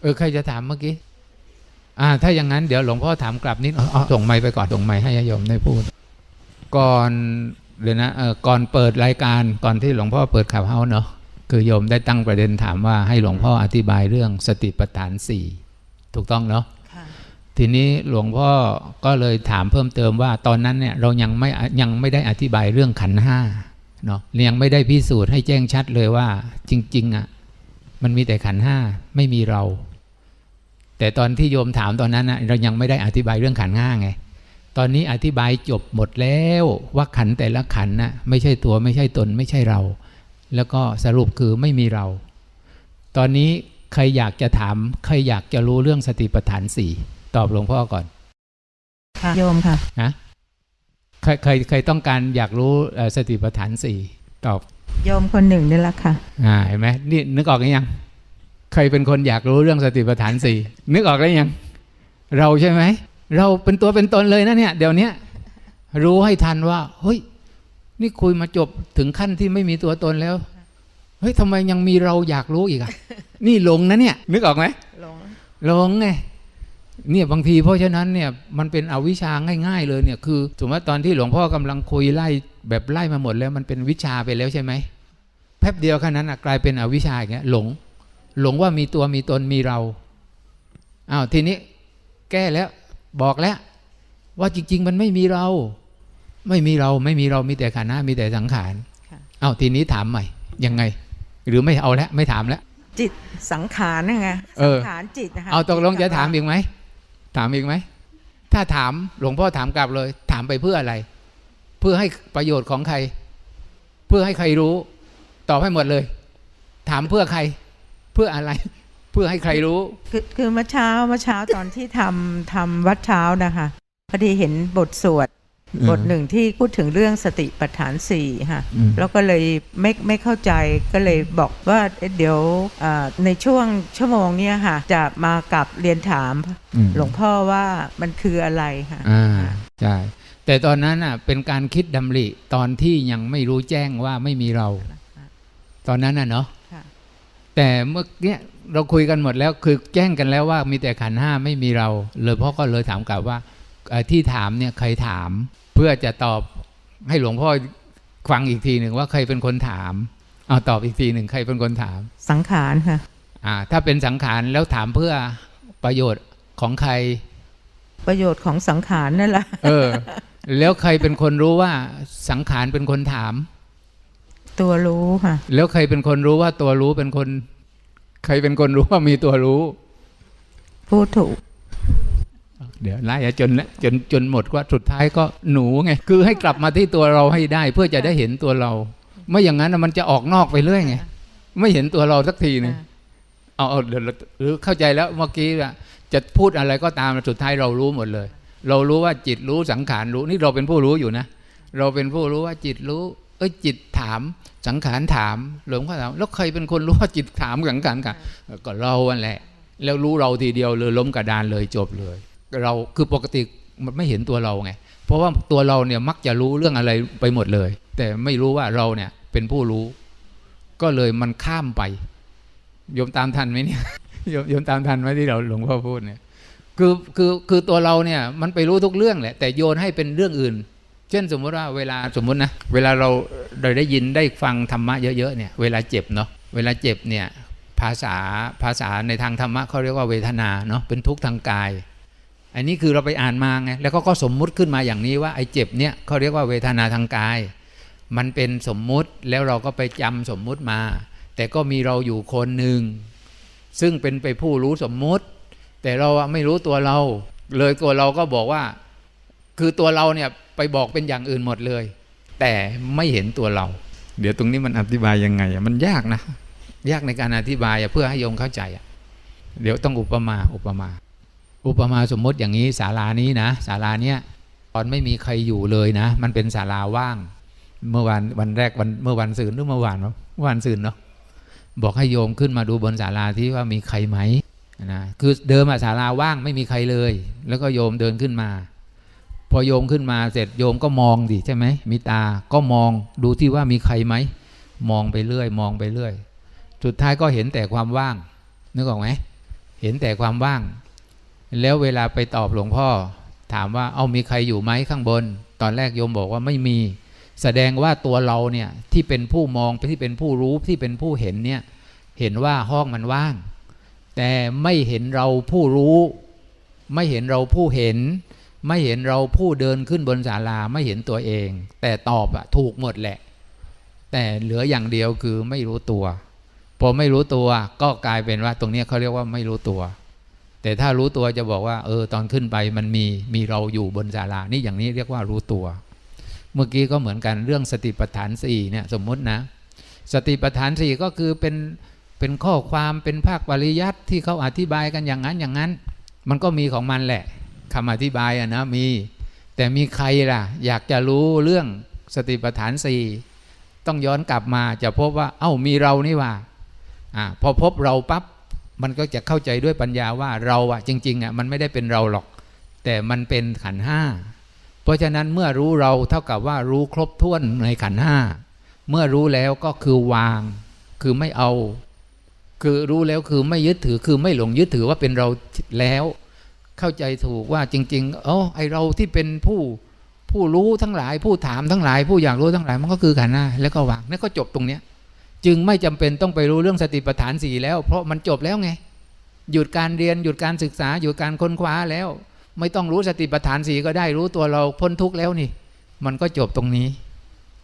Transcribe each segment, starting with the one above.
เออ ใครจะถามเมื่อกี้ อ่า ถ้าอย่างนั้นเดี๋ยวหลวงพ่อถามกลับนิดอ๋อส่งไม้ไปก่อนส่งไม้ให้โยมได้พูด ก่อนเดี๋ยวนะเออก่อนเปิดรายการก่อนที่หลวงพ่อเปิดข่าวเฮาเนาะคือโยมได้ตั้งประเด็นถามว่าให้หลวงพ่ออธิบายเรื่องสติปัฏฐานสี่ถูกต้องเนาะค่ะ ทีนี้หลวงพ่อก็เลยถามเพิ่มเติมว่าตอนนั้นเนี่ยเรายังไม่ยังไม่ได้อธิบายเรื่องขันห้าเนาะยังไม่ได้พิสูจน์ให้แจ้งชัดเลยว่า จริงๆอะมันมีแต่ขันห้าไม่มีเรา แต่ตอนที่โยมถามตอนนั้นนะเรายังไม่ได้อธิบายเรื่องขันห้าไง ตอนนี้อธิบายจบหมดแล้วว่าขันแต่ละขันน่ะไม่ใช่ตัวไม่ใช่ตนไม่ใช่เรา แล้วก็สรุปคือไม่มีเรา ตอนนี้ใครอยากจะถาม ใครอยากจะรู้เรื่องสติปัฏฐานสี่ ตอบหลวงพ่อก่อนค่ะโยมค่ะนะใครใครใครต้องการอยากรู้เอ่อสติปัฏฐานสี่ตอบโยมคนหนึ่งนี่แหละค่ะอ่าเห็นไหมนี่นึกออกหรือยังใครเป็นคนอยากรู้เรื่องสติปัฏฐานสี่นึกออกแล้วยัง เราใช่ไหมเราเป็นตัวเป็นตนเลยนะเนี่ย เดี๋ยวเนี้ยรู้ให้ทันว่าเฮ้ยนี่คุยมาจบถึงขั้นที่ไม่มีตัวตนแล้วเฮ้ยทำไมยังมีเราอยากรู้อีกอะนี่หลงนะเนี่ย นึกออกไหมลงหลงไง เนี่ยบางทีเพราะฉะนั้นเนี่ยมันเป็นอวิชชาง่าย ๆ เลยเนี่ยคือสมมติว่าตอนที่หลวงพ่อกำลังคุยไล่แบบไล่มาหมดแล้วมันเป็นวิชาไปแล้วใช่ไหมแป๊บเดียวแค่นั้นอะกลายเป็นอวิชชาอย่างเงี้ยหลง หลงว่ามีตัวมีตนมีเราอ้าวทีนี้แก้แล้วบอกแล้ว ว่าจริง ๆ มันไม่มีเรา ไม่มีเราไม่มีเรามีแต่ขันธ์หน้ามีแต่สังขารค่ะอ้าวทีนี้ถามใหม่ยังไง หรือไม่เอาแล้วไม่ถามแล้วจิตสังขารนะไงเอสัองขารจิตนะคะเอาตกลงจิจะกับถามอีกไหม ถามอีกไหม ถ้าถามหลวงพ่อถามกลับเลย ถามไปเพื่ออะไร เพื่อให้ประโยชน์ของใคร เพื่อให้ใครรู้ ตอบให้หมดเลย ถามเพื่อใคร เพื่ออะไร เพื่อให้ใครรู้ คือคือเมื่อเช้าเมื่อเช้าตอนที่ทำทำวัดเช้านะคะพอดีเห็นบทสวด บทหนึ่งที่พูดถึงเรื่องสติปัฏฐานสี่ค่ะอืมแล้วก็เลยไม่ไม่เข้าใจก็เลยบอกว่าเอ๊ะเดี๋ยวอ่าในช่วงชั่วโมงเนี้ยค่ะ จะมากับเรียนถามอืมหลวงพ่อว่ามันคืออะไรค่ะอ่าใช่แต่ตอนนั้นอะเป็นการคิดดำริตอนที่ยังไม่รู้แจ้งว่าไม่มีเรา ตอนนั้นน่ะเนาะค่ะแต่เมื่อกี้เราคุยกันหมดแล้วคือแจ้งกันแล้วว่ามีแต่ขันธ์ห้าไม่มีเราเลยพ่อก็เลยถามกลับว่าเอ่อ ที่ถามเนี่ยใครถาม เพื่อจะตอบให้หลวงพ่อฟังอีกทีหนึ่งว่าใครเป็นคนถามเอาตอบอีกทีหนึ่งใครเป็นคนถาม สังขารค่ะอ่าถ้าเป็นสังขารแล้วถามเพื่อประโยชน์ของใคร ประโยชน์ของสังขารนั่นแหละเออ แล้วใครเป็นคนรู้ว่าสังขารเป็นคนถาม ตัวรู้ค่ะ แล้วใครเป็นคนรู้ว่าตัวรู้เป็นคน ใครเป็นคนรู้ว่ามีตัวรู้พูดถูก เดี๋ยวไล่จนจนจนหมดว่าสุดท้ายก็หนูไงคือให้กลับมาที่ตัวเราให้ได้ เพื่อจะได้เห็นตัวเราไม่อย่างนั้นน่ะมันจะออกนอกไปเรื่อยไงไม่เห็นตัวเราสักทีหนึงเอาเอาเดี๋ยวเราหรือเข้าใจแล้วเมื่อกี้อะจะพูดอะไรก็ตามสุดท้ายเรารู้หมดเลย เรารู้ว่าจิตรู้สังขารรู้นี่เราเป็นผู้รู้อยู่นะ เราเป็นผู้รู้ว่าจิตรู้ เอ้ยจิตถามสังขารถามหลวงพ่อถามแล้วใครเป็นคนรู้ว่าจิตถามสังขารกันก็เราอันแหละ แล้วรู้เราทีเดียวเลยล้มกระดานเลยจบเลย เราคือปกติมันไม่เห็นตัวเราไง เพราะว่าตัวเราเนี่ยมักจะรู้เรื่องอะไรไปหมดเลย แต่ไม่รู้ว่าเราเนี่ยเป็นผู้รู้ ก็เลยมันข้ามไปโยมตามทันไหมเนี่ยโยมโยมตามทันไหมที่เราหลวงพ่อพูดเนี่ยคือคือคือตัวเราเนี่ยมันไปรู้ทุกเรื่องแหละแต่โยนให้เป็นเรื่องอื่น เช่นสมมติว่าเวลาสมมตินะเวลาเราเราได้ยินได้ฟังธรรมะเยอะๆเนี่ยเวลาเจ็บเนาะเวลาเจ็บเนี่ยภาษาภาษาในทางธรรมะเขาเรียกว่าเวทนาเนาะเป็นทุกข์ทางกาย อันนี้คือเราไปอ่านมาไงแล้วก็ก็สมมุติขึ้นมาอย่างนี้ว่าไอ้เจ็บเนี่ยเขาเรียกว่าเวทนาทางกาย มันเป็นสมมุติแล้วเราก็ไปจำสมมุติมา แต่ก็มีเราอยู่คนหนึ่งซึ่งเป็นไปผู้รู้สมมุติ แต่เราอะไม่รู้ตัวเรา เลยตัวเราก็บอกว่า คือตัวเราเนี่ยไปบอกเป็นอย่างอื่นหมดเลย แต่ไม่เห็นตัวเรา เดี๋ยวตรงนี้มันอธิบายยังไงอะมันยากนะ ยากในการอธิบายอะเพื่อให้โยมเข้าใจอะเดี๋ยวต้องอุปมาอุปมา อุปมาสมมติอย่างนี้ศาลานี้นะศาลาเนี้ยตอนไม่มีใครอยู่เลยนะ มันเป็นศาลาว่าง เมื่อวันวันแรกวันเมื่อวันศืนหรือเมื่อวานวะเมื่อวันศืนเนาะบอกให้โยมขึ้นมาดูบนศาลาที่ว่ามีใครไหมนะคือเดิมอะศาลาว่างไม่มีใครเลย แล้วก็โยมเดินขึ้นมา พอโยมขึ้นมาเสร็จโยมก็มองดิใช่ไหมมีตาก็มองดูที่ว่ามีใครไหมมองไปเรื่อย มองไปเรื่อย สุดท้ายก็เห็นแต่ความว่างนึกออกไหมเห็นแต่ความว่าง แล้วเวลาไปตอบหลวงพ่อ ถามว่าเอามีใครอยู่ไหมข้างบน ตอนแรกโยมบอกว่าไม่มี แสดงว่าตัวเราเนี่ยที่เป็นผู้มองที่เป็นผู้รู้ที่เป็นผู้เห็นเนี่ยเห็นว่าห้องมันว่าง แต่ไม่เห็นเราผู้รู้ ไม่เห็นเราผู้เห็น ไม่เห็นเราผู้เดินขึ้นบนศาลาไม่เห็นตัวเอง แต่ตอบอะถูกหมดแหละ แต่เหลืออย่างเดียวคือไม่รู้ตัว พอไม่รู้ตัวก็กลายเป็นว่าตรงนี้เขาเรียกว่าไม่รู้ตัว แต่ถ้ารู้ตัวจะบอกว่า เออ ตอนขึ้นไปมันมีมีเราอยู่บนศาลานี่อย่างนี้เรียกว่ารู้ตัว เมื่อกี้ก็เหมือนกันเรื่องสติปัฏฐานสี่เนี่ยสมมตินะ สติปัฏฐานสี่ก็คือเป็นเป็นข้อความเป็นภาคปริยัติที่เขาอธิบายกันอย่างนั้นอย่างนั้น มันก็มีของมันแหละคำอธิบายอะนะมี แต่มีใครล่ะ อยากจะรู้เรื่องสติปัฏฐานสี่ต้องย้อนกลับมาจะพบว่า เอ้ามีเรานี่ว่าอ่าพอพบเราปั๊บ มันก็จะเข้าใจด้วยปัญญาว่าเราอะจริงๆอะมันไม่ได้เป็นเราหรอก แต่มันเป็นขันห้าเพราะฉะนั้นเมื่อรู้เราเท่ากับว่ารู้ครบถ้วนในขันห้าเมื่อรู้แล้วก็คือวาง คือไม่เอา คือรู้แล้วคือไม่ยึดถือคือไม่หลงยึดถือว่าเป็นเราแล้ว เข้าใจถูกว่าจริงๆเออไอเราที่เป็นผู้ผู้รู้ทั้งหลาย ผู้ถามทั้งหลาย ผู้อยากรู้ทั้งหลายมันก็คือขันห้าแล้วก็วางนั่นก็จบตรงเนี้ย จึงไม่จำเป็นต้องไปรู้เรื่องสติปัฏฐานสี่แล้ว เพราะมันจบแล้วไง หยุดการเรียนหยุดการศึกษาหยุดการค้นคว้าแล้ว ไม่ต้องรู้สติปัฏฐานสี่ก็ได้รู้ตัวเราพ้นทุกข์แล้วนี่ มันก็จบตรงนี้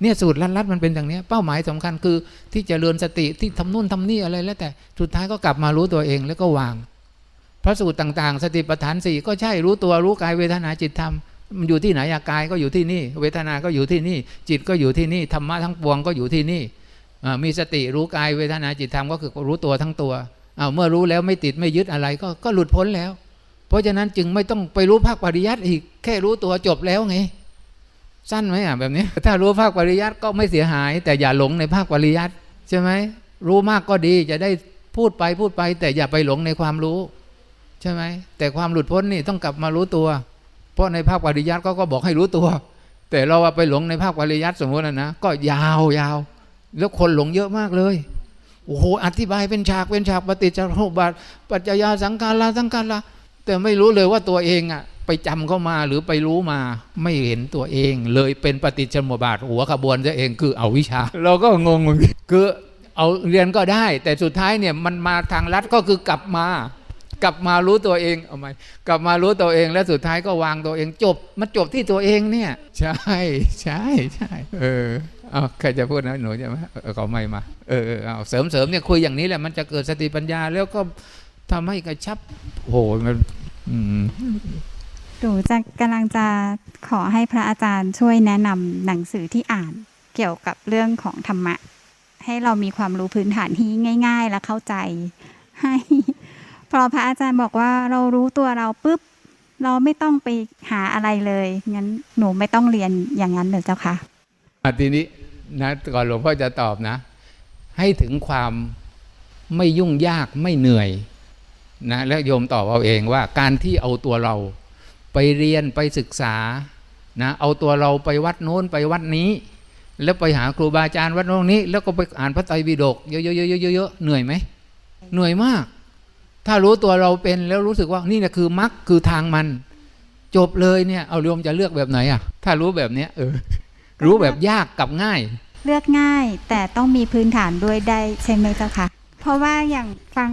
เนี่ยสูตรลัดๆมันเป็นอย่างนี้เป้าหมายสำคัญคือที่จเจริญสติที่ทำนู่นทำนี่อะไรแล้วแต่สุดท้ายก็กลับมารู้ตัวเองแล้วก็วาง พระสูตรต่างๆ สติปัฏฐานสี่ก็ใช่รู้ตัวรู้กายเวทนาจิตธรรมมันอยู่ที่ไหนอะกายก็อยู่ที่นี่ เวทนาก็อยู่ที่นี่ จิตก็อยู่ที่นี่ธรรมะทั้งปวงก็อยู่ที่นี่ มีสติรู้กายเวทนาจิตธรรมก็คือรู้ตัวทั้งตัวอ้าเมื่อรู้แล้วไม่ติดไม่ยึดอะไรก็ก็หลุดพ้นแล้ว เพราะฉะนั้นจึงไม่ต้องไปรู้ภาคปริยัติอีกแค่รู้ตัวจบแล้วไงสั้นไหมอะแบบนี้ถ้ารู้ภาคปริยัติก็ไม่เสียหาย แต่อย่าหลงในภาคปริยัติใช่ไหมรู้มากก็ดีจะได้พูดไปพูดไป แต่อย่าไปหลงในความรู้ ใช่ไหมแต่ความหลุดพ้นนี่ต้องกลับมารู้ตัว เพราะในภาคปริยัติก็ก็บอกให้รู้ตัว แต่เราไปหลงในภาคปริยัติสมมตินะนะก็ยาวยาว แล้วคนหลงเยอะมากเลยโอ้โหอธิบายเป็นฉากเป็นฉากปฏิจจสมุปบาทปัจจยาสังการละสังการละแต่ไม่รู้เลยว่าตัวเองอะไปจำเข้ามาหรือไปรู้มา ไม่เห็นตัวเอง เลยเป็นปฏิจจสมุปบาทหัวขบวนซะเองคือเอาวิชา เราก็งงคือเอาเรียนก็ได้ แต่สุดท้ายเนี่ยมันมาทางลัดก็คือกลับมา กลับมารู้ตัวเองเอาไหมกลับมารู้ตัวเองแล้วสุดท้ายก็วางตัวเองจบ มันจบที่ตัวเองเนี่ย ใช่ใช่ใช่เออเอาใครจะพูดนะหนูจะไหมเออเขาไม่มาเออเอาเสริมเสริมเนี่ยคุยอย่างนี้แหละมันจะเกิดสติปัญญาแล้วก็ทำให้กระชับโหมันหนูจะกำลังจะขอให้พระอาจารย์ช่วยแนะนำหนังสือที่อ่านเกี่ยวกับเรื่องของธรรมะ ให้เรามีความรู้พื้นฐานที่ง่าย ๆ และเข้าใจให้พอพระอาจารย์บอกว่าเรารู้ตัวเราปุ๊บเราไม่ต้องไปหาอะไรเลยงั้นหนูไม่ต้องเรียนอย่างนั้นเลยเจ้าค่ะอะทีนี้ นะก่อนหลวงพ่อจะตอบนะ ให้ถึงความไม่ยุ่งยากไม่เหนื่อยนะแล้วโยมตอบเอาเองว่าการที่เอาตัวเราไปเรียนไปศึกษานะเอาตัวเราไปวัดโน้นไปวัดนี้ แล้วไปหาครูบาอาจารย์วัดโน้นนี้ แล้วก็ไปอ่านพระไตรปิฎกเยอะๆๆๆๆเหนื่อยไหมเหนื่อยมาก ถ้ารู้ตัวเราเป็นแล้วรู้สึกว่านี่นะคือมรรคคือทางมัน จบเลยเนี่ยเอาโยมจะเลือกแบบไหนอะ ถ้ารู้แบบเนี้ยเออ รู้แบบยากกับง่าย เลือกง่ายแต่ต้องมีพื้นฐานด้วยได้ใช่ไหมเจ้าค่ะเพราะว่าอย่างฟัง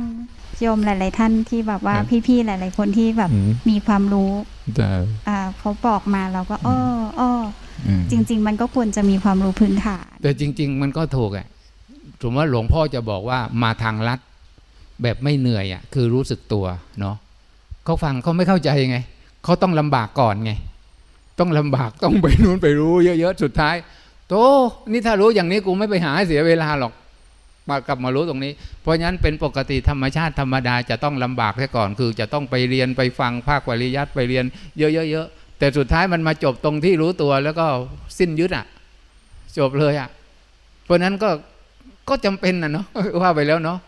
โยมหลาย ๆ ท่านที่แบบว่าครับพี่ ๆ หลาย ๆ คนที่แบบอืมมีความรู้แต่อ่าเขาบอกมาเราก็อ้ออ้ออืมจริง ๆ มันก็ควรจะมีความรู้พื้นฐาน แต่จริง ๆ มันก็ถูกอะสมมติว่าหลวงพ่อจะบอกว่ามาทางลัดแบบไม่เหนื่อยอะคือรู้สึกตัวเนาะเขาฟังเขาไม่เข้าใจไงเขาต้องลำบากก่อนไง ต้องลำบากต้องไปนู้นไปรู้เยอะๆสุดท้ายโตนี่ถ้ารู้อย่างนี้กูไม่ไปหาเสียเวลาหรอกมากลับมารู้ตรงนี้ เพราะฉะนั้นเป็นปกติธรรมชาติธรรมดาจะต้องลำบากแค่ก่อน คือจะต้องไปเรียนไปฟังภาคปริยัติไปเรียน เยอะๆๆแต่สุดท้ายมันมาจบตรงที่รู้ตัวแล้วก็สิ้นยึดอะ จบเลยอะ เพราะฉะนั้นก็ก็จำเป็นนะเนาะว่าไปแล้วเนาะ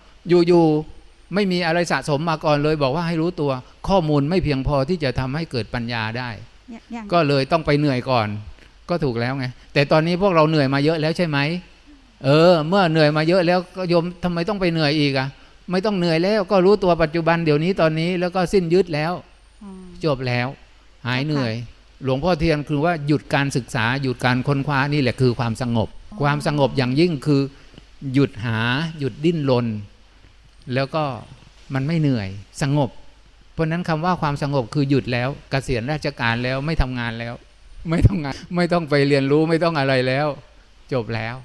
อยู่ๆไม่มีอะไรสะสมมาก่อนเลย บอกว่าให้รู้ตัว ข้อมูลไม่เพียงพอที่จะทำให้เกิดปัญญาได้ ก็เลยต้องไปเหนื่อยก่อน ก็ถูกแล้วไง แต่ตอนนี้พวกเราเหนื่อยมาเยอะแล้วใช่ไหมเออ เมื่อเหนื่อยมาเยอะแล้วก็โยมทำไมต้องไปเหนื่อยอีกอะไม่ต้องเหนื่อยแล้ว ก็รู้ตัวปัจจุบันเดี๋ยวนี้ตอนนี้แล้วก็สิ้นยึดแล้วอ๋อจบแล้ว หายเหนื่อย หลวงพ่อเทียนคือว่าหยุดการศึกษาหยุดการค้นคว้านี่แหละคือความสงบ ความสงบอย่างยิ่งคือ หยุดหา หยุดดิ้นรนแล้วก็มันไม่เหนื่อย สงบ เพราะนั้นคำว่าความสงบคือหยุดแล้วกเกษียณราชการแล้วไม่ทำงานแล้ว ไม่ต้องงานไม่ต้องไปเรียนรู้ไม่ต้องอะไรแล้ว จบแล้ว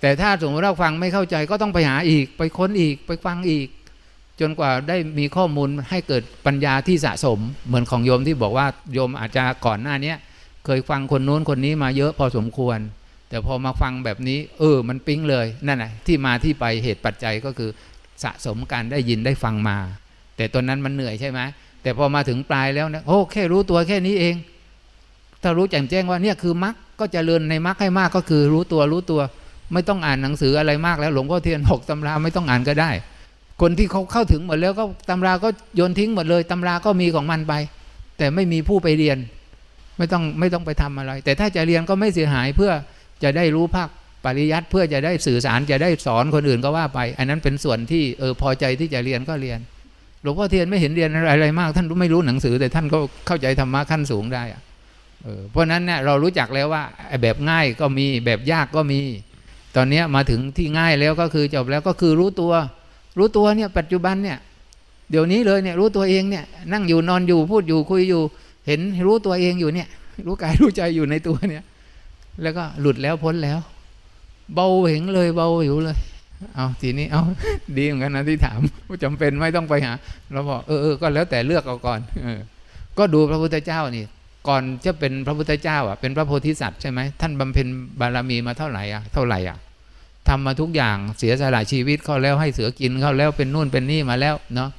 แต่ถ้าสมมติเราฟังไม่เข้าใจก็ต้องไปหาอีก ไปค้นอีกไปฟังอีก จนกว่าได้มีข้อมูลให้เกิดปัญญาที่สะสม เหมือนของโยมที่บอกว่าโยมอาจจะก่อนหน้านี้เคยฟังคนนู้นคนนี้มาเยอะพอสมควร แต่พอมาฟังแบบนี้ เออ มันปิ๊งเลยนั่นแหละที่มาที่ไปเหตุปัจจัยก็คือสะสมการได้ยินได้ฟังมา แต่ตอนนั้นมันเหนื่อยใช่ไหมแต่พอมาถึงปลายแล้วนะโอ้แค่รู้ตัวแค่นี้เอง ถ้ารู้แจ่มแจ้งว่าเนี่ยคือมรรคก็จเจริญในมรรคให้มากก็คือรู้ตัวรู้ตัว ไม่ต้องอ่านหนังสืออะไรมากแล้วหลวงพ่อเทียนหกตำราไม่ต้องอ่านก็ได้ คนที่เขาเข้าถึงหมดแล้วก็ตำราก็โยนทิ้งหมดเลยตำราก็มีของมันไป แต่ไม่มีผู้ไปเรียน ไม่ต้องไม่ต้องไปทำอะไร แต่ถ้าจะเรียนก็ไม่เสียหายเพื่อจะได้รู้ภาคปริยัติเพื่อจะได้สื่อสารจะได้สอนคนอื่นก็ว่าไป อันนั้นเป็นส่วนที่เออพอใจที่จะเรียนก็เรียน หลวงพ่อเทียนไม่เห็นเรียนอะไรมาก ท่านไม่รู้หนังสือแต่ท่านก็เข้าใจธรรมะขั้นสูงได้อะเพราะนั้นเนี่ยเรารู้จักแล้วว่าแบบง่ายก็มีแบบยากก็มี ตอนนี้มาถึงที่ง่ายแล้วก็คือจบแล้วก็คือรู้ตัว รู้ตัวเนี่ยปัจจุบันเนี่ยเดี๋ยวนี้เลยเนี่ยรู้ตัวเองเนี่ยนั่งอยู่นอนอยู่พูดอยู่คุยอยู่ เห็นรู้ตัวเองอยู่เนี่ย รู้กายรู้ใจอยู่ในตัวเนี่ย แล้วก็หลุดแล้วพ้นแล้ว เบาเหงเลยเบาหิวเลย เอาทีนี้เอาดีเหมือนกันนะที่ถามว่าจำเป็นไม่ต้องไปหาเราบอกเออเออก็แล้วแต่เลือกเอาก่อนเออก็ดูพระพุทธเจ้านี่ ก่อนจะเป็นพระพุทธเจ้าอะเป็นพระโพธิสัตว์ใช่ไหมท่านบำเพ็ญบารมีมาเท่าไหร่อะเท่าไหร่อะทำมาทุกอย่างเสียสละชีวิตเขาแล้วให้เสือกินเขาแล้วเป็นนู่นเป็นนี่มาแล้วเนาะ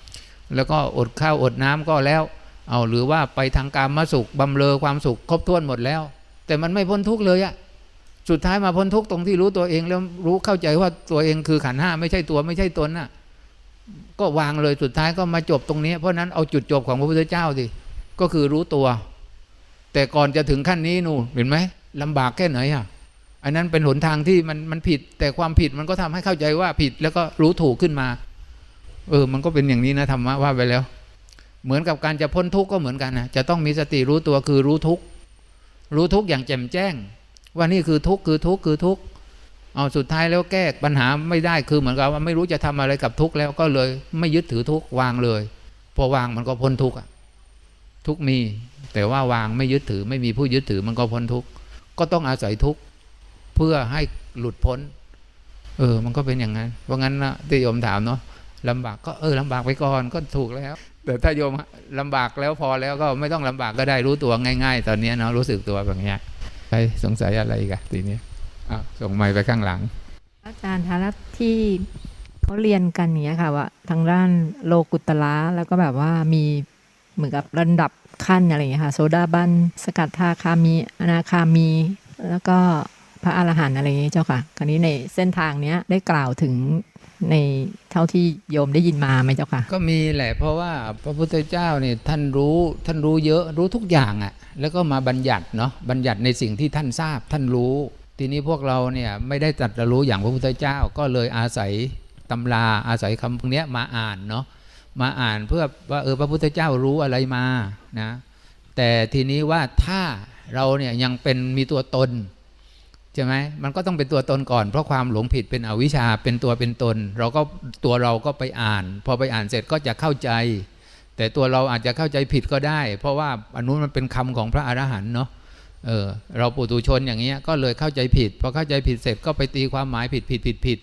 แล้วก็อดข้าวอดน้ำก็แล้ว เอาหรือว่าไปทางการมาสุขบำเรอความสุขครบถ้วนหมดแล้ว แต่มันไม่พ้นทุกข์เลยอะ สุดท้ายมาพ้นทุกตรงที่รู้ตัวเองแล้วรู้เข้าใจว่าตัวเองคือขันห้าไม่ใช่ตัวไม่ใช่ตนน่ะ ก็วางเลยสุดท้ายก็มาจบตรงนี้ เพราะนั้นเอาจุดจบของพระพุทธเจ้าสิก็คือรู้ตัว แต่ก่อนจะถึงขั้นนี้นู่นเห็นไหมลำบากแค่ไหนอะอันนั้นเป็นหนทางที่มันมันผิด แต่ความผิดมันก็ทำให้เข้าใจว่าผิดแล้วก็รู้ถูกขึ้นมา เออ มันก็เป็นอย่างนี้นะธรรมะว่าไปแล้ว เหมือนกับการจะพ้นทุกข์ก็เหมือนกันนะจะต้องมีสติรู้ตัวคือรู้ทุกข์รู้ทุกข์อย่างแจ่มแจ้ง ว่านี่คือทุกข์คือทุกข์คือทุกข์เอาสุดท้ายแล้วแก้ปัญหาไม่ได้คือเหมือนกับว่าไม่รู้จะทำอะไรกับทุกข์แล้วก็เลยไม่ยึดถือทุกข์วางเลย พอวางมันก็พ้นทุกข์อะทุกข์มี แต่ว่าวางไม่ยึดถือไม่มีผู้ยึดถือมันก็พ้นทุกข์ก็ต้องอาศัยทุกข์เพื่อให้หลุดพ้น เออ มันก็เป็นอย่างนั้น เพราะงั้นนะที่โยมถามเนาะลำบากก็เออลำบากไปก่อนก็ถูกแล้ว แต่ถ้าโยมลำบากแล้วพอแล้วก็ไม่ต้องลำบากก็ได้รู้ตัวง่าย ๆ ตอนนี้เนาะรู้สึกตัวแบบนี้ ครสงสัยอะไรกันทีนี้อะส่งไม้ไปข้างหลัง อาจารย์คะแล้วที่เขาเรียนกันอย่างเนี้ยค่ะว่าทางด้านโลกุตละแล้วก็แบบว่ามีเหมือนกับระดับขั้นอะไรอย่างเงี้ยค่ะ โซดาบันสกัดทาคามีอนาคามี แล้วก็พระอรหันต์อะไรอย่างเงี้ยเจ้าค่ะ คราวนี้ในเส้นทางเนี้ยได้กล่าวถึงใน เท่าที่โยมได้ยินมาไหมเจ้าค่ะ ก็มีแหละเพราะว่าพระพุทธเจ้าเนี่ยท่านรู้ท่านรู้เยอะรู้ทุกอย่างอะ่ะ แล้วก็มาบัญญัติเนาะบัญญัติในสิ่งที่ท่านทราบท่านรู้ ทีนี้พวกเราเนี่ยไม่ได้ตรัสรู้อย่างพระพุทธเจ้าก็เลยอาศัยตำราอาศัยคำพวกเนี้ยมาอ่านเนาะมาอ่านเพื่อว่าเออพระพุทธเจ้ารู้อะไรมานะแต่ทีนี้ว่าถ้าเราเนี่ยยังเป็นมีตัวตน ใช่ไหมมันก็ต้องเป็นตัวตนก่อน เพราะความหลงผิดเป็นอวิชชาเป็นตัวเป็นตน เราก็ตัวเราก็ไปอ่าน พอไปอ่านเสร็จก็จะเข้าใจ แต่ตัวเราอาจจะเข้าใจผิดก็ได้ เพราะว่าอันนู้นมันเป็นคำของพระอรหันต์เนาะเออเราปุถุชนอย่างเงี้ยก็เลยเข้าใจผิดพอเข้าใจผิดเสร็จก็ไปตีความหมายผิดผิดผิดผิด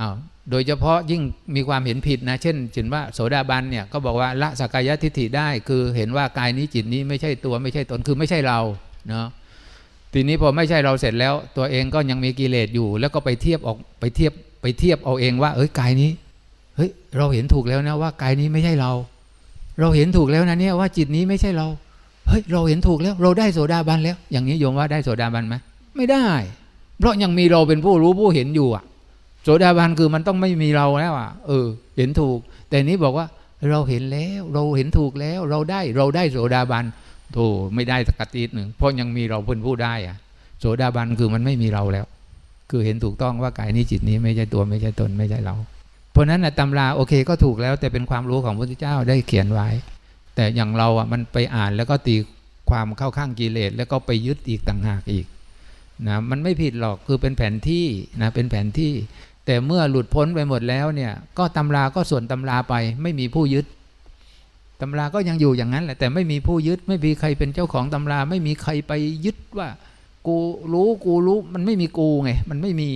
อ้าวโดยเฉพาะยิ่งมีความเห็นผิดนะ เช่นเช่นว่าโสดาบันเนี่ยก็บอกว่าละสักกายทิฏฐิได้ คือเห็นว่ากายนี้จิตนี้ไม่ใช่ตัวไม่ใช่ตนคือไม่ใช่เราเนาะ ทีนี้พอไม่ใช่เราเสร็จแล้ว ตัวเองก็ยังมีกิเลสอยู่ แล้วก็ไปเทียบออกไปเทียบไปเทียบเอาเองว่า เอ้ยกายนี้เฮ้ยเราเห็นถูกแล้วนะว่ากายนี้ไม่ใช่เรา เราเห็นถูกแล้วนะเนี่ยว่าจิตนี้ไม่ใช่เราเฮ้ยเราเห็นถูกแล้ว เราได้โสดาบันแล้ว อย่างนี้โยมว่าได้โสดาบันไหมไม่ได้ เพราะยังมีเราเป็นผู้รู้ผู้เห็นอยู่อะโสดาบันคือมันต้องไม่มีเราแล้วอะเออ เห็นถูก แต่นี้บอกว่าเราเห็นแล้ว เราเห็นถูกแล้ว เราได้เราได้โสดาบัน โธ่ไม่ได้สักกะติดหนึ่งเพราะยังมีเราเพิ่นผู้ได้อะโสดาบันคือมันไม่มีเราแล้ว คือเห็นถูกต้องว่ากายนี้จิตนี้ไม่ใช่ตัวไม่ใช่ตนไม่ใช่เรา เพราะฉะนั้นนะตำราโอเคก็ถูกแล้ว แต่เป็นความรู้ของพระพุทธเจ้าได้เขียนไว้ แต่อย่างเราอะมันไปอ่านแล้วก็ตีความเข้าข้างกิเลสแล้วก็ไปยึดอีกต่างหากอีกนะมันไม่ผิดหรอกคือเป็นแผนที่นะเป็นแผนที่ แต่เมื่อหลุดพ้นไปหมดแล้วเนี่ยก็ตำราก็ส่วนตำราไปไม่มีผู้ยึด ตำราก็ยังอยู่อย่างนั้นแหละแต่ไม่มีผู้ยึดไม่มีใครเป็นเจ้าของตำรา ไม่มีใครไปยึดว่า กูรู้กูรู้มันไม่มีกูไง มันไม่มี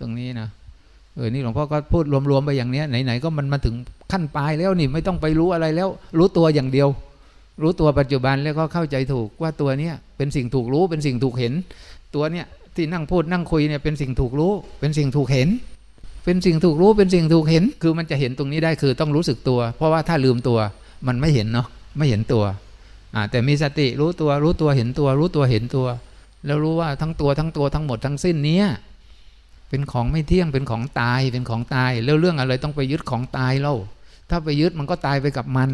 ตรงนี้นะเออนี่หลวงพ่อก็พูดรวมๆไปอย่างเนี้ยไหนๆก็มันมาถึงขั้นปลายแล้วนี่ไม่ต้องไปรู้อะไรแล้ว รู้ตัวอย่างเดียว รู้ตัวปัจจุบันแล้วก็เข้าใจถูกว่าตัวเนี้ยเป็นสิ่งถูกรู้เป็นสิ่งถูกเห็น ตัวเนี้ยที่นั่งพูดนั่งคุยเนี่ยเป็นสิ่งถูกรู้ เป็นสิ่งถูกเห็น เป็นสิ่งถูกรู้เป็นสิ่งถูกเห็น คือมันจะเห็นตรงนี้ได้คือต้องรู้สึกตัว เพราะว่าถ้าลืมตัว มันไม่เห็นเนาะไม่เห็นตัวแต่มีสติรู้ตัวรู้ตัวเห็นตัว รู้ตัวเห็นตัว แล้วรู้ว่าทั้งตัวทั้งตัวทั้งหมดทั้งสิ้นเนี้ยเป็นของไม่เที่ยงเป็นของตายเป็นของตาย แล้วเรื่องอะไรต้องไปยึดของตายเล่าถ้าไปยึดมันก็ตายไปกับมัน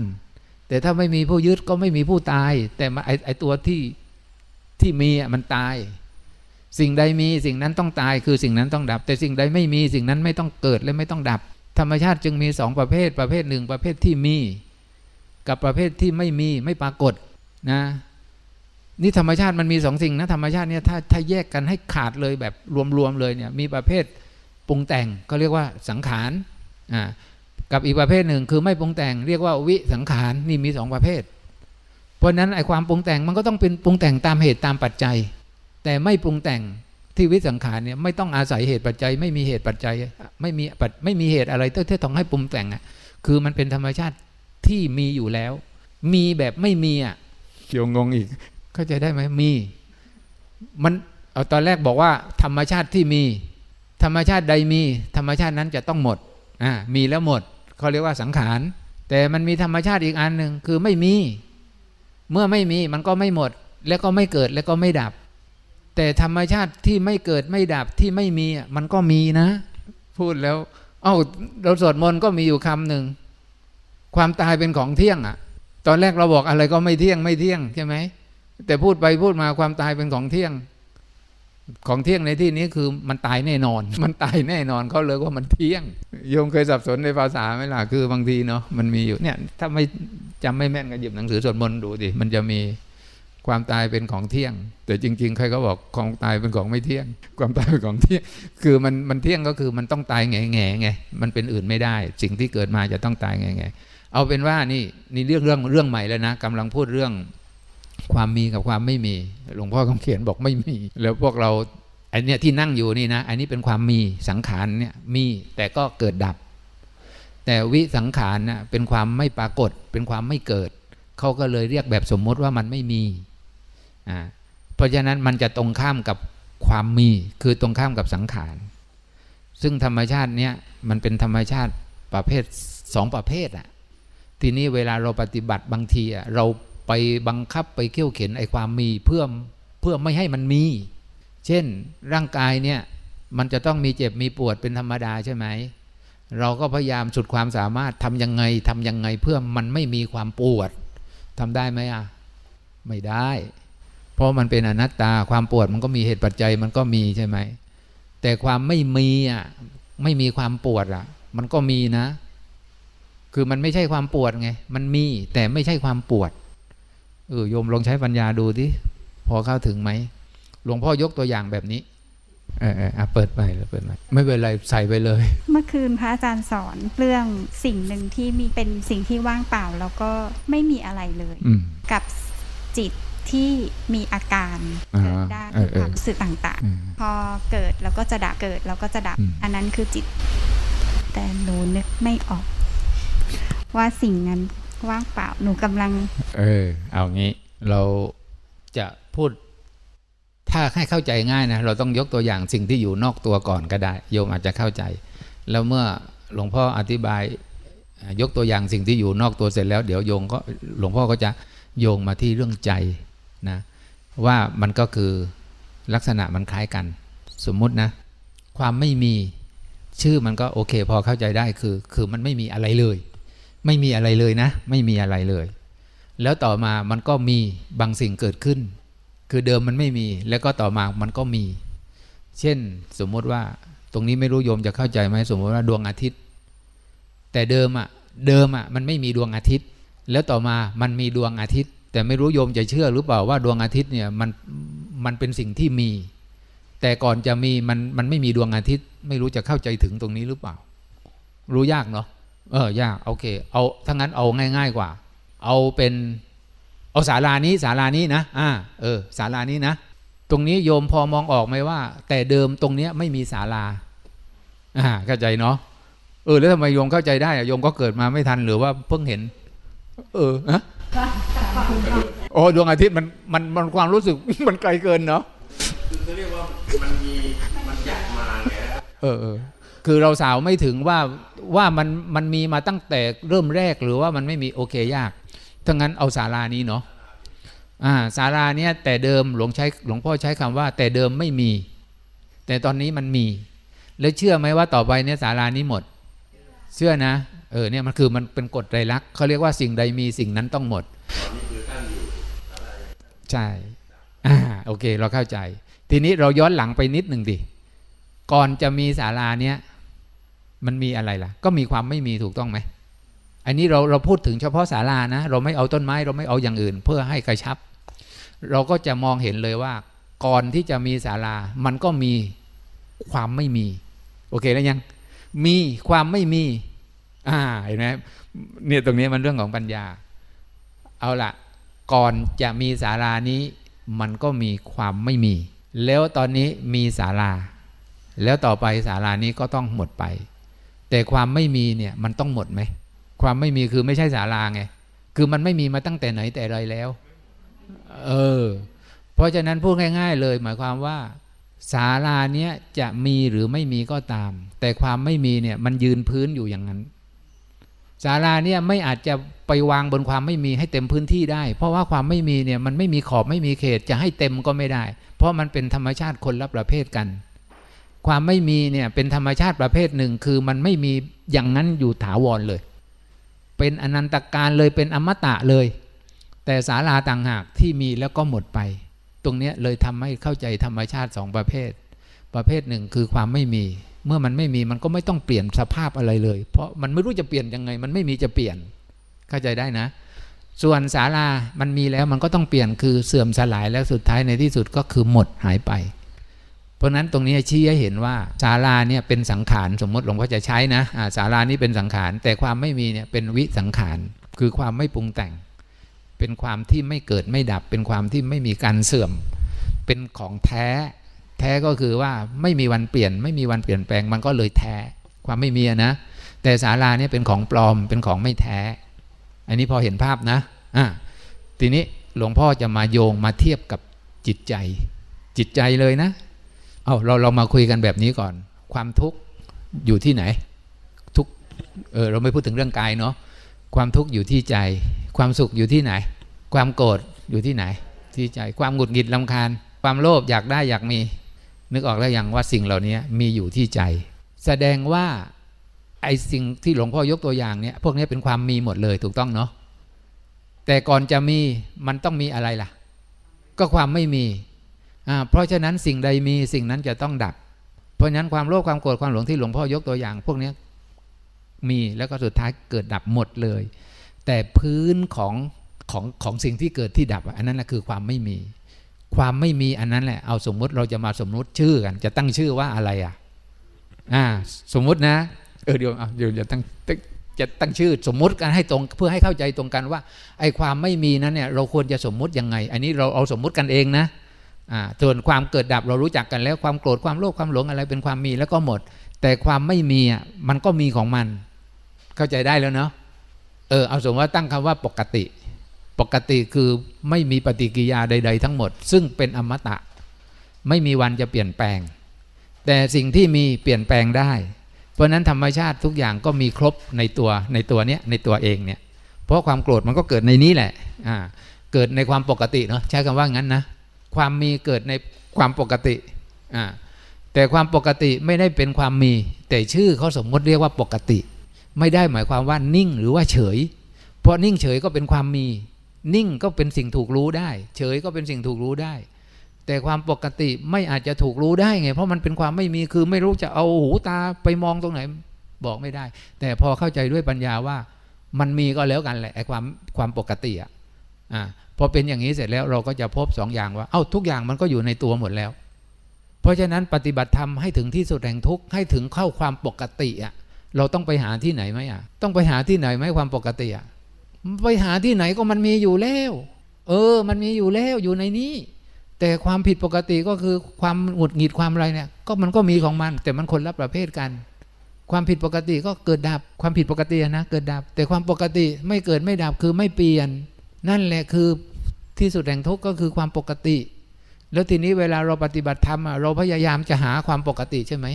แต่ถ้าไม่มีผู้ยึดก็ไม่มีผู้ตาย แต่ไอไอตัวที่ที่มีอะมันตาย สิ่งใดมีสิ่งนั้นต้องตายคือสิ่งนั้นต้องดับ แต่สิ่งใดไม่มีสิ่งนั้นไม่ต้องเกิดและไม่ต้องดับ ธรรมชาติจึงมีสองประเภทประเภทหนึ่งประเภทที่มี กับประเภทที่ไม่มีไม่ปรากฏนะนี่ธรรมชาติมันมีสองสิ่งนะธรรมชาติเนี่ยถ้าถ้าแยกกันให้ขาดเลยแบบรวมๆเลยเนี่ยมีประเภทปรุงแต่งก็เรียกว่าสังขารอ่ากับอีกประเภทหนึ่งคือไม่ปรุงแต่งเรียกว่าวิสังขารนี่มีสองประเภท เพราะฉนั้นไอ้ความปรุงแต่งมันก็ต้องเป็นปรุงแต่งตามเหตุตามปัจจัย แต่ไม่ปรุงแต่งที่วิสังขารเนี่ยไม่ต้องอาศัยเหตุปัจจัย ไม่มีเหตุปัจจัย ไม่มีปัจไม่มีเหตุอะไรที่ต้องให้ปรุงแต่งอะคือมันเป็นธรรมชาติ ที่มีอยู่แล้ว มีแบบไม่มีอะเกี่ยวงงอีก เข้าใจได้ไหมมี มันเอาตอนแรกบอกว่า ธรรมชาติที่มี ธรรมชาติใดมี ธรรมชาตินั้นจะต้องหมดอ่ามีแล้วหมดเขาเรียกว่าสังขาร แต่มันมีธรรมชาติอีกอันหนึ่งคือไม่มี เมื่อไม่มีมันก็ไม่หมด แล้วก็ไม่เกิดแล้วก็ไม่ดับ แต่ธรรมชาติที่ไม่เกิดไม่ดับที่ไม่มีอะมันก็มีนะ พูดแล้ว เอ้าเราสวดมนต์ก็มีอยู่คำหนึ่ง ความตายเป็นของเที่ยงอะ ตอนแรกเราบอกอะไรก็ไม่เที่ยงไม่เที่ยงใช่ไหมแต่พูดไปพูดมาความตายเป็นของเที่ยง ของเที่ยงในที่นี้คือมันตายแน่นอน มันตายแน่นอนเขาเลยว่ามันเที่ยงโยมเคยสับสนในภาษาไหมล่ะคือบางทีเนาะมันมีอยู่เนี่ยถ้าไม่จำไม่แม่นก็หยิบหนังสือสวดมนต์ดูดิมันจะมีความตายเป็นของเที่ยง แต่จริง ๆ ใครก็บอกของตายเป็นของไม่เที่ยง ความตายเป็นของเที่ยง คือมันมันเที่ยงก็คือมันต้องตายแง่แง่ไงมันเป็นอื่นไม่ได้ สิ่งที่เกิดมาจะต้องตายแง่แง่ เอาเป็นว่านี่นี่เรื่องเรื่องเรื่องใหม่แล้วนะกำลังพูดเรื่องความมีกับความไม่มี หลวงพ่อคำเขียนบอกไม่มี แล้วพวกเราไอเนี้ยที่นั่งอยู่นี่นะ อันนี้เป็นความมีสังขารเนี่ยมีแต่ก็เกิดดับ แต่วิสังขารนะเป็นความไม่ปรากฏ เป็นความไม่เกิด เขาก็เลยเรียกแบบสมมติว่ามันไม่มีอ่าเพราะฉะนั้นมันจะตรงข้ามกับความมีคือตรงข้ามกับสังขาร ซึ่งธรรมชาติเนี้ยมันเป็นธรรมชาติประเภทสองประเภทอะ ทีนี้เวลาเราปฏิบัติบางทีอะเราไปบังคับไปเขี่ยวเข็นไอ้ความมีเพื่อเพื่อไม่ให้มันมี เช่นร่างกายเนี่ยมันจะต้องมีเจ็บมีปวดเป็นธรรมดาใช่ไหม เราก็พยายามสุดความสามารถทำยังไงทำยังไงเพื่อมันไม่มีความปวดทำได้ไหมอะไม่ได้ เพราะมันเป็นอนัตตาความปวดมันก็มีเหตุปัจจัยมันก็มีใช่ไหมแต่ความไม่มีอะไม่มีความปวดอะ มันก็มีนะ คือมันไม่ใช่ความปวดไง มันมีแต่ไม่ใช่ความปวด เออโยมลองใช้ปัญญาดูดิพอเข้าถึงไหม หลวงพ่อยกตัวอย่างแบบนี้ เออเอออะเปิดไปแล้วเปิดไปไม่เป็นไรใส่ไปเลย เมื่อคืนพระอาจารย์สอนเรื่องสิ่งหนึ่งที่มีเป็นสิ่งที่ว่างเปล่า แล้วก็ไม่มีอะไรเลยอืมกับจิตที่มีอาการอ่าเกิดได้เอคืออเออความรู้สึกต่างอืมๆพอเกิดแล้วก็จะดับเกิดแล้วก็จะดับอืมอันนั้นคือจิต แต่หนูนึกไม่ออก ว่าสิ่งนั้นว่างเปล่าหนูกำลัง เออ เอางี้ เราจะพูด ถ้าให้เข้าใจง่ายนะเราต้องยกตัวอย่างสิ่งที่อยู่นอกตัวก่อนก็ได้ โยมอาจจะเข้าใจ แล้วเมื่อหลวงพ่ออธิบาย ยกตัวอย่างสิ่งที่อยู่นอกตัวเสร็จแล้ว เดี๋ยวโยงก็หลวงพ่อก็จะโยงมาที่เรื่องใจนะ ว่ามันก็คือลักษณะมันคล้ายกัน สมมุตินะ ความไม่มีชื่อมันก็โอเค พอเข้าใจได้คือ คือมันไม่มีอะไรเลย ไม่มีอะไรเลยนะ ไม่มีอะไรเลย แล้วต่อมามันก็มีบางสิ่งเกิดขึ้น คือเดิมมันไม่มี แล้วก็ต่อมามันก็มี เช่นสมมติว่าตรงนี้ไม่รู้โยมจะเข้าใจไหมสมมติว่าดวงอาทิตย์ แต่เดิมอะเดิมอะมันไม่มีดวงอาทิตย์ แล้วต่อมามันมีดวงอาทิตย์ แต่ไม่รู้โยมจะเชื่อหรือเปล่าว่าดวงอาทิตย์เนี่ยมันมันเป็นสิ่งที่มี แต่ก่อนจะมีมันมันไม่มีดวงอาทิตย์ ไม่รู้จะเข้าใจถึงตรงนี้หรือเปล่า รู้ยากเนาะ เออยากโอเค เอาถ้างั้นเอาง่าย ๆกว่า เอาเป็นเอาศาลานี้ศาลานี้นะอ่าเออศาลานี้นะ ตรงนี้โยมพอมองออกไหมว่า แต่เดิมตรงเนี้ยไม่มีศาลาอ่าเข้าใจเนาะเออแล้วทำไมโยมเข้าใจได้อะโยมก็เกิดมาไม่ทันหรือว่าเพิ่งเห็น เออฮะโอ้ดวงอาทิตย์มันมันมันความรู้สึกมันไกลเกินเนาะคือเขาเรียกว่ามันมีมันอยากมาไงฮะเออเออ คือเราสาวไม่ถึงว่าว่ามันมันมีมาตั้งแต่เริ่มแรกหรือว่ามันไม่มีโอเคยากถ้างั้นเอาศาลานี้เนาะอ่าศาลาเนี้ยแต่เดิมหลวงใช้หลวงพ่อใช้คำว่า แต่เดิมไม่มี แต่ตอนนี้มันมี แล้วเชื่อไหมว่าต่อไปเนี่ยศาลานี้หมด เชื่อนะเออเนี่ยมันคือมันเป็นกฎไตรลักษณ์เขาเรียกว่าสิ่งใดมีสิ่งนั้นต้องหมดใช่อ่าโอเคเราเข้าใจ ทีนี้เราย้อนหลังไปนิดหนึ่งดิก่อนจะมีศาลาเนี้ย มันมีอะไรล่ะ ก็มีความไม่มีถูกต้องไหมอันนี้เราเราพูดถึงเฉพาะศาลานะ เราไม่เอาต้นไม้เราไม่เอาอย่างอื่น เพื่อให้กระชับ เราก็จะมองเห็นเลยว่า ก่อนที่จะมีศาลา มันก็มีความไม่มี โอเคแล้วยัง มีความไม่มี อ่าเห็นไหมเนี่ยตรงนี้มันเรื่องของปัญญา เอาละก่อนจะมีศาลานี้ มันก็มีความไม่มี แล้วตอนนี้มีศาลา แล้วต่อไปศาลานี้ก็ต้องหมดไป แต่ความไม่มีเนี่ยมันต้องหมดไหม ความไม่มีคือไม่ใช่ศาลาไง คือมันไม่มีมาตั้งแต่ไหนแต่ไรแล้ว เออ เพราะฉะนั้นพูดง่าย ๆ เลย หมายความว่าศาลาเนี้ยจะมีหรือไม่มีก็ตาม แต่ความไม่มีเนี่ยมันยืนพื้นอยู่อย่างนั้นศาลาเนี่ยไม่อาจจะไปวางบนความไม่มีให้เต็มพื้นที่ได้ เพราะว่าความไม่มีเนี่ยมันไม่มีขอบไม่มีเขตจะให้เต็มก็ไม่ได้ เพราะมันเป็นธรรมชาติคนละประเภทกัน ความไม่มีเนี่ยเป็นธรรมชาติประเภทหนึ่ง คือมันไม่มีอย่างนั้นอยู่ถาวรเลย เป็นอนันตการเลยเป็นอมตะเลย แต่ศาลาต่างหากที่มีแล้วก็หมดไป ตรงนี้เลยทำให้เข้าใจธรรมชาติสองประเภท ประเภทหนึ่งคือความไม่มี เมื่อมันไม่มีมันก็ไม่ต้องเปลี่ยนสภาพอะไรเลย เพราะมันไม่รู้จะเปลี่ยนยังไง มันไม่มีจะเปลี่ยนเข้าใจได้นะส่วนศาลามันมีแล้วมันก็ต้องเปลี่ยนคือเสื่อมสลายแล้วสุดท้ายในที่สุดก็คือหมดหายไป เพราะนั้นตรงนี้ชี้ให้เห็นว่าศาลาเนี่ยเป็นสังขารสมมติหลวงพ่อจะใช้นะศาลานี้เป็นสังขารแต่ความไม่มีเนี่ยเป็นวิสังขารคือความไม่ปรุงแต่ง เป็นความที่ไม่เกิดไม่ดับ เป็นความที่ไม่มีการเสื่อม เป็นของแท้ แท้ก็คือว่าไม่มีวันเปลี่ยน ไม่มีวันเปลี่ยนแปลงมันก็เลยแท้ ความไม่มีนะ แต่ศาลาเนี่ยเป็นของปลอมเป็นของไม่แท้ อันนี้พอเห็นภาพนะอะทีนี้หลวงพ่อจะมาโยงมาเทียบกับจิตใจ จิตใจเลยนะ เอาเราเรามาคุยกันแบบนี้ก่อน ความทุกข์อยู่ที่ไหน ทุกเออเราไม่พูดถึงเรื่องกายเนาะความทุกข์อยู่ที่ใจ ความสุขอยู่ที่ไหน ความโกรธอยู่ที่ไหน ที่ใจความหงุดหงิดลำคาญ ความโลภอยากได้อยากมี นึกออกแล้วยังว่าสิ่งเหล่านี้มีอยู่ที่ใจ แสดงว่าไอ้สิ่งที่หลวงพ่อยกตัวอย่างเนี่ยพวกนี้เป็นความมีหมดเลยถูกต้องเนาะแต่ก่อนจะมีมันต้องมีอะไรล่ะ ก็ความไม่มี เพราะฉะนั้นสิ่งใดมีสิ่งนั้นจะต้องดับ เพราะฉะนั้นความโลภความโกรธความหลงที่หลวงพ่อยกตัวอย่าง พวกนี้มีแล้วก็สุดท้ายเกิดดับหมดเลย แต่พื้นของของของสิ่งที่เกิดที่ดับ อันนั้นแหละคือความไม่มี ความไม่มีอันนั้นแหละเอาสมมุติเราจะมาสมมุติชื่อกัน จะตั้งชื่อว่าอะไรอะอ่าสมมุตินะเออเดี๋ยวเดี๋ยวจะตั้งจะตั้งชื่อสมมุติกันให้ตรงเพื่อให้เข้าใจตรงกันว่าไอ้ความไม่มีนั้นเนี่ยเราควรจะสมมุติยังไง อันนี้เราเอาสมมุติกันเองนะ ส่วนความเกิดดับเรารู้จักกันแล้วความโกรธความโลภความหลงอะไรเป็นความมีแล้วก็หมด แต่ความไม่มีอะมันก็มีของมัน เข้าใจได้แล้วเนาะเออเอาสมมติว่าตั้งคำว่าปกติ ปกติคือไม่มีปฏิกิริยาใด ๆ ทั้งหมด ซึ่งเป็นอมตะ ไม่มีวันจะเปลี่ยนแปลง แต่สิ่งที่มีเปลี่ยนแปลงได้ เพราะนั้นธรรมชาติทุกอย่างก็มีครบในตัวในตัวเนี้ยในตัวเองเนี่ยเพราะความโกรธมันก็เกิดในนี้แหละอ่าเกิดในความปกติเนาะใช้คำว่างั้นนะ ความมีเกิดในความปกติอ่าแต่ความปกติไม่ได้เป็นความมี แต่ชื่อเขาสมมติเรียกว่าปกติ ไม่ได้หมายความว่านิ่งหรือว่าเฉย เพราะนิ่งเฉยก็เป็นความมี นิ่งก็เป็นสิ่งถูกรู้ได้ เฉยก็เป็นสิ่งถูกรู้ได้ แต่ความปกติไม่อาจจะถูกรู้ได้ไง เพราะมันเป็นความไม่มีคือไม่รู้จะเอาหูตาไปมองตรงไหน บอกไม่ได้ แต่พอเข้าใจด้วยปัญญาว่า มันมีก็แล้วกันแหละไอ้ความความปกติอะ อ่าพอเป็นอย่างนี้เสร็จแล้วเราก็จะพบสองอย่างว่า เอ้าทุกอย่างมันก็อยู่ในตัวหมดแล้ว เพราะฉะนั้นปฏิบัติธรรมให้ถึงที่สุดแห่งทุกข์ให้ถึงเข้าความปกติอะเราต้องไปหาที่ไหนไหมอะ ต้องไปหาที่ไหนไหมความปกติอะไปหาที่ไหนก็มันมีอยู่แล้ว เออ มันมีอยู่แล้วอยู่ในนี้ แต่ความผิดปกติก็คือความหงุดหงิดความอะไรเนี่ย ก็มันก็มีของมัน แต่มันคนละประเภทกัน ความผิดปกติก็เกิดดับ ความผิดปกตินะเกิดดับ แต่ความปกติไม่เกิดไม่ดับคือไม่เปลี่ยน นั่นแหละคือ ที่สุดแห่งทุกข์ก็คือความปกติ แล้วทีนี้เวลาเราปฏิบัติธรรมเราพยายามจะหาความปกติใช่ไหม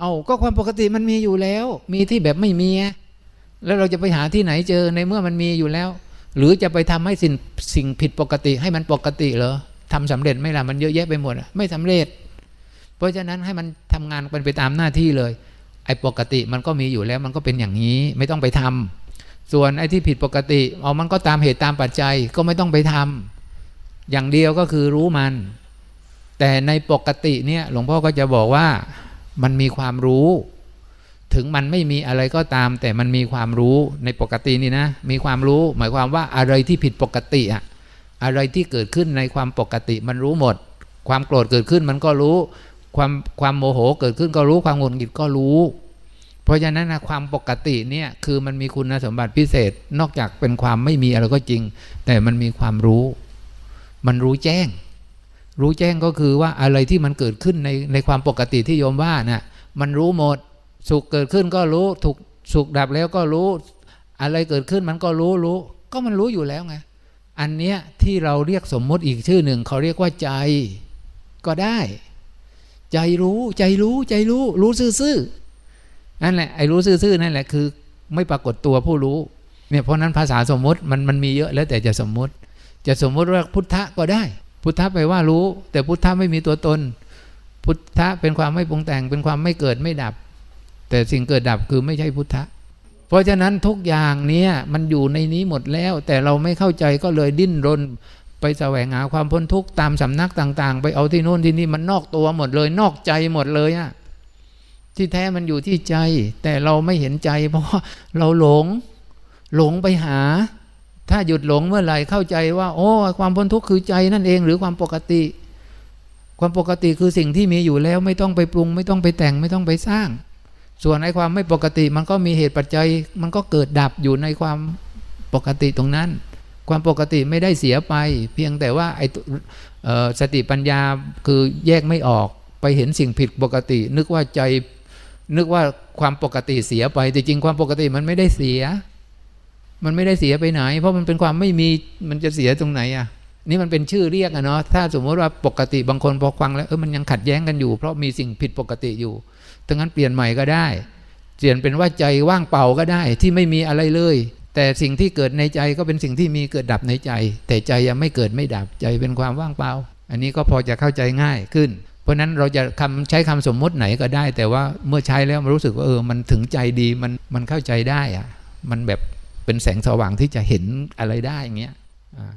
เอาก็ความปกติมันมีอยู่แล้ว มีที่แบบไม่มีแล้วเราจะไปหาที่ไหนเจอในเมื่อมันมีอยู่แล้ว หรือจะไปทำให้สิ่งสิ่งผิดปกติให้มันปกติเหรอทำสำเร็จไหมล่ะมันเยอะแยะไปหมดไม่สำเร็จ เพราะฉะนั้นให้มันทำงานเป็นไปตามหน้าที่เลย ไอ้ปกติมันก็มีอยู่แล้วมันก็เป็นอย่างนี้ไม่ต้องไปทำ ส่วนไอ้ที่ผิดปกติเอามันก็ตามเหตุตามปัจจัยก็ไม่ต้องไปทำอย่างเดียวก็คือรู้มัน แต่ในปกติเนี่ยหลวงพ่อก็จะบอกว่ามันมีความรู้ ถึงมันไม่มีอะไรก็ตาม แต่มันมีความรู้ในปกตินี่นะ มีความรู้ หมายความว่าอะไรที่ผิดปกติอะอะไรที่เกิดขึ้นในความปกติมันรู้หมด ความโกรธเกิดขึ้นมันก็รู้ ความความโมโหเกิดขึ้นก็รู้ความหงุดหงิดก็รู้ เพราะฉะนั้นนะความปกติเนี่ยคือมันมีคุณสมบัติพิเศษนอกจากเป็นความไม่มีอะไรก็จริง แต่มันมีความรู้ มันรู้แจ้ง รู้แจ้งก็คือว่าอะไรที่มันเกิดขึ้นในในความปกติที่โยมว่าน่ะมันรู้หมด สุขเกิดขึ้นก็รู้ถูกสุขดับแล้วก็รู้ อะไรเกิดขึ้นมันก็รู้รู้ ก็มันรู้อยู่แล้วไงอันเนี้ยที่เราเรียกสมมติอีกชื่อหนึ่ง เขาเรียกว่าใจก็ได้ ใจรู้ใจรู้ใจรู้ รู้ซื่อ นั่นแหละไอ้รู้ซื่อๆนั่นแหละคือ ไม่ปรากฏตัวผู้รู้เนี่ยเพราะนั้นภาษาสมมติมันมันมีเยอะแล้วแต่จะสมมติ จะสมมติว่าพุทธะก็ได้ พุทธะไปว่ารู้ แต่พุทธะไม่มีตัวตน พุทธะเป็นความไม่ปรุงแต่งเป็นความไม่เกิดไม่ดับ แต่สิ่งเกิดดับคือไม่ใช่พุทธะ เพราะฉะนั้นทุกอย่างเนี้ยมันอยู่ในนี้หมดแล้ว แต่เราไม่เข้าใจก็เลยดิ้นรน ไปแสวงหาความพ้นทุกข์ตามสำนักต่าง ๆ ไปเอาที่โน่นที่นี่มันนอกตัวหมดเลย นอกใจหมดเลยอะ ที่แท้มันอยู่ที่ใจ แต่เราไม่เห็นใจ เพราะเราหลง หลงไปหา ถ้าหยุดหลงเมื่อไหร่เข้าใจว่า โอ้ความพ้นทุกข์คือใจนั่นเอง หรือความปกติ ความปกติคือสิ่งที่มีอยู่แล้วไม่ต้องไปปรุง ไม่ต้องไปแต่งไม่ต้องไปสร้าง ส่วนไอ้ความไม่ปกติมันก็มีเหตุปัจจัย มันก็เกิดดับอยู่ในความปกติตรงนั้น ความปกติไม่ได้เสียไป เพียงแต่ว่าไอ้ตัวเอ่อสติปัญญาคือแยกไม่ออกไปเห็นสิ่งผิดปกติ นึกว่าใจ นึกว่าความปกติเสียไปแต่จริงความปกติมันไม่ได้เสีย มันไม่ได้เสียไปไหน เพราะมันเป็นความไม่มีมันจะเสียตรงไหนอะ นี่มันเป็นชื่อเรียกอะเนาะถ้าสมมติว่าปกติบางคนพอฟังแล้วเออมันยังขัดแย้งกันอยู่ เพราะมีสิ่งผิดปกติอยู่ดังนั้นเปลี่ยนใหม่ก็ได้ เปลี่ยนเป็นว่าใจว่างเปล่าก็ได้ที่ไม่มีอะไรเลย แต่สิ่งที่เกิดในใจก็เป็นสิ่งที่มีเกิดดับในใจ แต่ใจยังไม่เกิดไม่ดับใจเป็นความว่างเปล่า อันนี้ก็พอจะเข้าใจง่ายขึ้น ราะนั้นเราจะคำใช้คำสมมติไหนก็ได้ แต่ว่าเมื่อใช้แล้วมันรู้สึกว่าเออมันถึงใจดีมันมันเข้าใจได้อะมันแบบเป็นแสงสว่างที่จะเห็นอะไรได้อย่างเงี้ยอ่า